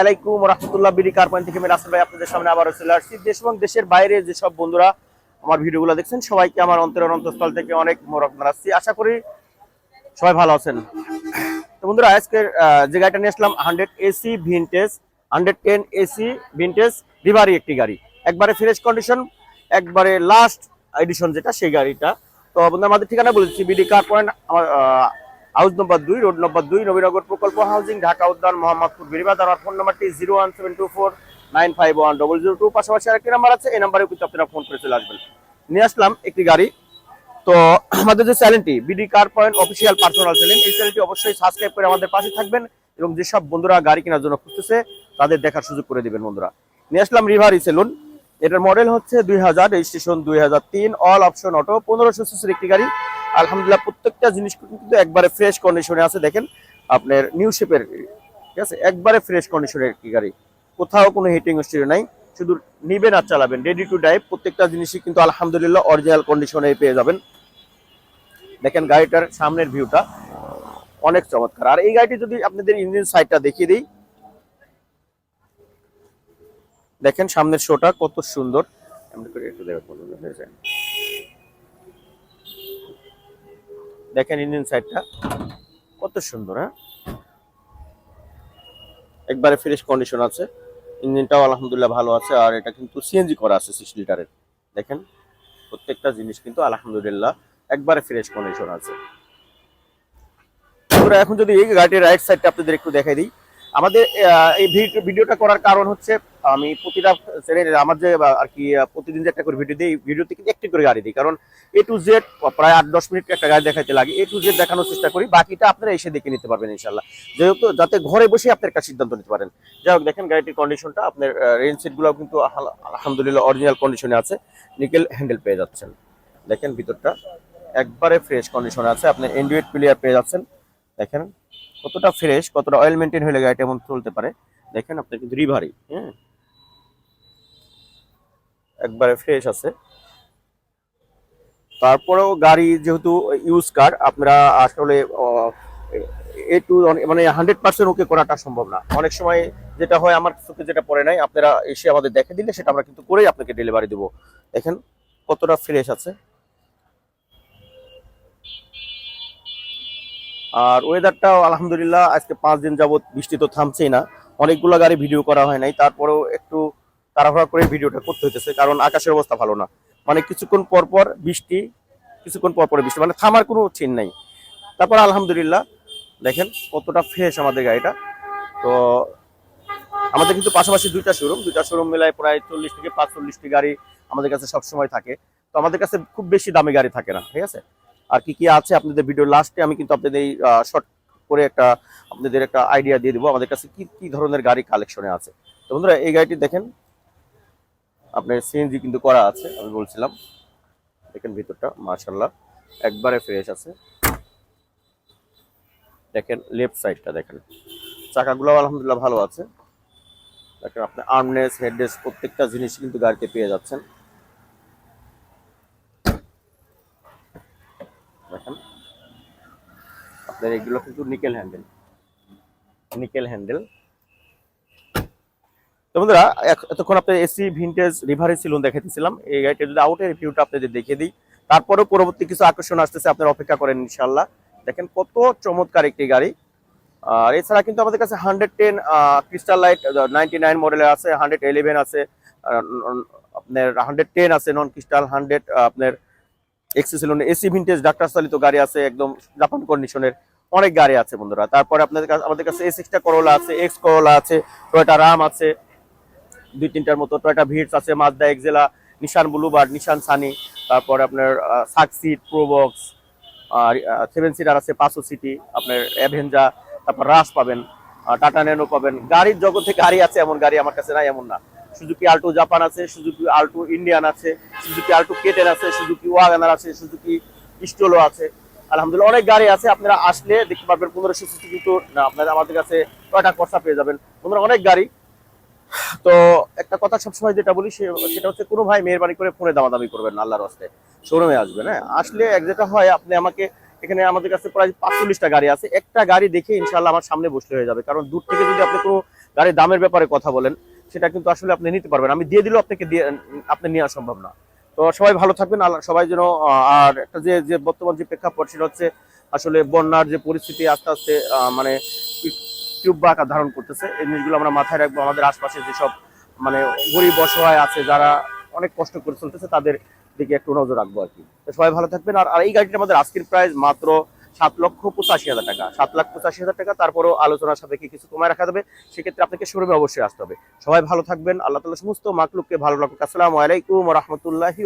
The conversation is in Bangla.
আলাইকুম রহমতুল্লাহ বিডি কারপয়েন্ট থেকে আমি রাসেল ভাই আপনাদের সামনে আবারও চলে আসছি। দেশ এবং দেশের বাইরে যেসব বন্ধুরা আমার ভিডিওগুলো দেখছেন, সবাইকে আমার অন্তরের অন্তঃস্থল থেকে অনেক মোরক জানাচ্ছি। আশা করি সবাই ভালো আছেন। তো বন্ধুরা আজকে যে গাড়িটা নিয়ে আসলাম, hundred AC vintage hundred ten AC vintage reverie একটি গাড়ি। একবারে ফ্রেশ কন্ডিশন একবারে লাস্ট এডিশন যেটা, সেই গাড়িটা। তো বন্ধু আমাদের ঠিকানা বলেছি বিডি কার পয়েন্ট আমার হাউস নম্বর দুই, রোড নম্বর দুই, নবীনগর প্রকল্প হাউজিং, ঢাকা উদ্যান, মোহাম্মদপুর বেরিবাদ ফোন নাম্বারটি zero one seven two four nine five one double zero two. পাশাপাশি আরেকটি নাম্বার আছে, এই নাম্বারে কিন্তু আপনারা ফোন করে চলে আসবেন। নিয়ে আসলাম একটি গাড়ি। তো আমাদের যে চ্যানেলটি, BD car point official personal channel, এই চ্যানেলটি অবশ্যই সাবস্ক্রাইব করে আমাদের পাশে থাকবেন এবং যেসব বন্ধুরা গাড়ি কেনার জন্য খুঁজতেছে, তাদের দেখার সুযোগ করে দিবেন বন্ধুরা। নিয়ে আসলাম রিভারি সেলুন। এটার মডেল হচ্ছে দুই হাজার, রেজিস্ট্রেশন দুই হাজার তিন অল অপশন অটো পনেরোশো সিসির একটি গাড়ি। আলহামদুলিল্লাহ, প্রত্যেকটা জিনিস কিন্তু একবারে ফ্রেশ কন্ডিশনে আছে। দেখেন, আপনার নিউ শেপের ঠিক আছে? একবারে ফ্রেশ কন্ডিশনের একটি গাড়ি। কোথাও কোনো হিটিং স্টিরিও নাই। শুধু নিবেন আর চালাবেন রেডি টু ড্রাইভ প্রত্যেকটা জিনিসই কিন্তু আলহামদুলিল্লাহ অরিজিনাল কন্ডিশনে পেয়ে যাবেন। দেখেন, গাড়িটার সামনের ভিউটা অনেক চমৎকার। আর এই গাড়িটি যদি আপনাদের ইঞ্জিন সাইডটা দেখিয়ে দিই। দেখেন, সামনের শোটা কত সুন্দর। একটু দেখেন ইঞ্জিন সাইডটা কত সুন্দর হ্যাঁ? একবারে ফ্রেশ কন্ডিশন আছে। ইঞ্জিনটাও আলহামদুলিল্লাহ ভালো আছে, আর এটা কিন্তু সিএনজি করা আছে সিক্স লিটারের দেখেন, প্রত্যেকটা জিনিস কিন্তু আলহামদুলিল্লাহ একবারে ফ্রেশ কন্ডিশন আছে। এখন যদি এই গাড়ির রাইট সাইডটা আপনাদের একটু দেখাই দিই। আমাদের এই ভিড- ভিডিওটা করার কারণ হচ্ছে, আমি প্রতিটা চ্যানেলে আমার যে আর কি প্রতিদিন যে একটা করে ভিডিও দিই ভিডিওতে কিন্তু একটি করে গাড়ি দিই। কারণ এ টু জেড প্রায় আট দশ মিনিট একটা গাড়ি দেখাইতে লাগে। এ টু জেড দেখানোর চেষ্টা করি, বাকিটা আপনারা এসে দেখে নিতে পারবেন ইনশাল্লাহ যেহেতু যাতে ঘরে বসে আপনি একটা সিদ্ধান্ত নিতে পারেন। যাই হোক, দেখেন গাড়িটির কন্ডিশনটা আপনার রেঞ্জ সিটগুলো কিন্তু আলহামদুলিল্লাহ অরিজিনাল কন্ডিশনে আছে। নিকেল হ্যান্ডেল পেয়ে যাচ্ছেন। দেখেন ভিতরটা, একবারে ফ্রেশ কন্ডিশনে আছে। আপনি এন্ড্রয়েড প্লেয়ার পেয়ে যাচ্ছেন। দেখেন কতটা ফ্রেশ কতটা অয়েল মেনটেন হলে গাড়িটা এমন চলতে পারে। দেখেন আপনার কিন্তু রিভারি হ্যাঁ। একবারে ফ্রেশ আছে। তারপরেও গাড়ি যেহেতু ইউজ কার আপনারা আসলে এ টু মানে হান্ড্রেড পার্সেন্ট ওকে করাটা সম্ভব না। অনেক সময় যেটা হয়, আমার চোখে যেটা পড়ে নাই, আপনারা এসে আমাদের দেখে দিলে, সেটা আমরা কিন্তু করেই আপনাকে ডেলিভারি দেবো। দেখেন কতটা ফ্রেশ আছে। আর ওয়েদারটাও আলহামদুলিল্লাহ আজকে পাঁচ দিন যাবত বৃষ্টি তো থামছেই না। অনেকগুলো গাড়ি ভিডিও করা হয় নাই, তারপরেও একটু তাড়াহুড়া করে ভিডিওটা করতে হইতেছে, কারণ আকাশের অবস্থা ভালো না। মানে কিছুক্ষণ পর পর বৃষ্টি, কিছুক্ষণ পর পর বৃষ্টি মানে থামার কোনো চিন নাই। তারপর আলহামদুলিল্লাহ, দেখেন কতটা ফ্রেশ আমাদের গাড়িটা। তো আমাদের কিন্তু পাশাপাশি দুইটা শোরুম দুইটা শোরুম মিলায় প্রায় চল্লিশ থেকে পাঁচচল্লিশটি গাড়ি আমাদের কাছে সবসময় থাকে। তো আমাদের কাছে খুব বেশি দামি গাড়ি থাকে না, ঠিক আছে? আর কি কি আছে আপনাদের ভিডিও লাস্টে আমি কিন্তু আপনাদের এই শর্ট করে একটা আপনাদের একটা আইডিয়া দিয়ে দেবো। আমাদের কাছে কি কি ধরনের গাড়ি কালেকশনে আছে? তো বন্ধুরা, এই গাড়িটি দেখেন। আপনার সিএনজি কিন্তু করা আছে, আমি বলছিলাম। দেখেন ভিতরটা মার্শাল্লাহ একবারে ফ্রেশ আছে। দেখেন লেফট সাইডটা দেখেন। চাকাগুলো আলহামদুলিল্লাহ ভালো আছে। দেখেন আপনি আর্মনেস হেডনেস প্রত্যেকটা জিনিস কিন্তু গাড়িতে পেয়ে যাচ্ছেন। আপনার এগুলো কিন্তু নিকেল হ্যান্ডেল নিকেল হ্যান্ডেল তো বন্ধুরা এতক্ষণ আপনার এসি ভিনটেজ রিভারি সিলুন দেখাইতেছিলাম। এই গাড়িটা যদি আউটের রিভিউটা আপনাদের দেখিয়ে দিই, তারপরেও পরবর্তী কিছু আকর্ষণ আসতেছে, আপনারা অপেক্ষা করেন ইনশাল্লাহ দেখেন কত চমৎকার একটি গাড়ি। আর এছাড়া কিন্তু আমাদের কাছে hundred ten crystal light ninety nine মডেলের আছে হান্ড্রেড ইলেভেন আছে আপনার হান্ড্রেড টেন আছে নন ক্রিস্টাল হান্ড্রেড আপনার এক্সিসিলন এসি ভিনটেজ ডাক্তার চালিত গাড়ি আছে, একদম জাপান কন্ডিশনের অনেক গাড়ি আছে বন্ধুরা। তারপরে আপনাদের কাছে আমাদের কাছে এস এক্সটা করোলা আছে এক্স করোলা আছে টয়টা রাম আছে, দুই তিনটার মতো। টয়টা ভিটস আছে Mazda Axela Nissan Bluebird Nissan Sunny তারপরে আপনার সাকসিট প্রোবক্স আর সেভেন সিটার আছে পাঁচশো সিটি আপনার অ্যাভেঞ্জা তারপর রাস পাবেন টাটা ন্যানো পাবেন। গাড়ির জগতে গাড়ি আছে, এমন গাড়ি আমার কাছে নাই, এমন না। সুজুকি আল্টো জাপান আছে, সুজুকি আল্টো ইন্ডিয়ান আছে, সুজুকি আল্টো কেটেন আছে, সুজুকি ওয়াগানার আছে, সুজুকি স্টোলো আছে। আলহামদুলিল্লাহ অনেক গাড়ি আছে, আপনারা আসলে দেখতে পারবেন পনেরোশো সিসি কিন্তু, না, আপনারা আমাদের কাছে টয়টা কর্সা পেয়ে যাবেন। বন্ধুরা অনেক গাড়ি। তো একটা কথা সবসময় যেটা বলি সেটা হচ্ছে কোনো ভাই মেহরবানি করে ফোনে দামাদামি করবেন না, আল্লাহর হস্তে শোরুমে আসবেন হ্যাঁ? আসলে এক যেটা হয়, আপনি আমাকে, এখানে আমাদের কাছে প্রায় পাঁচচল্লিশটা গাড়ি আছে। একটা গাড়ি দেখে ইনশাল্লাহ আমার সামনে বসলে হয়ে যাবে। কারণ দূর থেকে যদি আপনি কোনো গাড়ির দামের ব্যাপারে কথা বলেন সেটা কিন্তু আসলে আপনি নিতে পারবেন। আমি দিয়ে দিলেও আপনাকে দিয়ে, আপনি নেওয়া সম্ভব না। তো সবাই ভালো থাকবেন। সবাই যেন আর একটা যে যে বর্তমান যে প্রেক্ষাপট সেটা হচ্ছে আসলে বন্যার যে পরিস্থিতি আস্তে আস্তে মানে টিউব বা আকার ধারণ করতেছে। এই জিনিসগুলো আমরা মাথায় রাখব। আমাদের আশপাশে যেসব মানে গরিব অসহায় আছে, যারা অনেক কষ্ট করে চলতেছে, তাদের দিকে একটু নজর রাখব আর কি। সবাই ভালো থাকবেন। আর আর এই গাড়িটা আমাদের আজকের প্রাইস মাত্র সাত লক্ষ পঁচাশি হাজার টাকা। সাত লাখ পঁচাশি হাজার টাকা, তারপরও আলোচনার সাথে কি কিছু কমায় রাখা যাবে। সেক্ষেত্রে আপনাকে শোরুমে অবশ্যই আসতে হবে। সবাই ভালো থাকবেন, আল্লাহ তালা সমস্ত মাকলুককে ভালো রাখুক। আসসালামু আলাইকুম রহমতুল্লাহি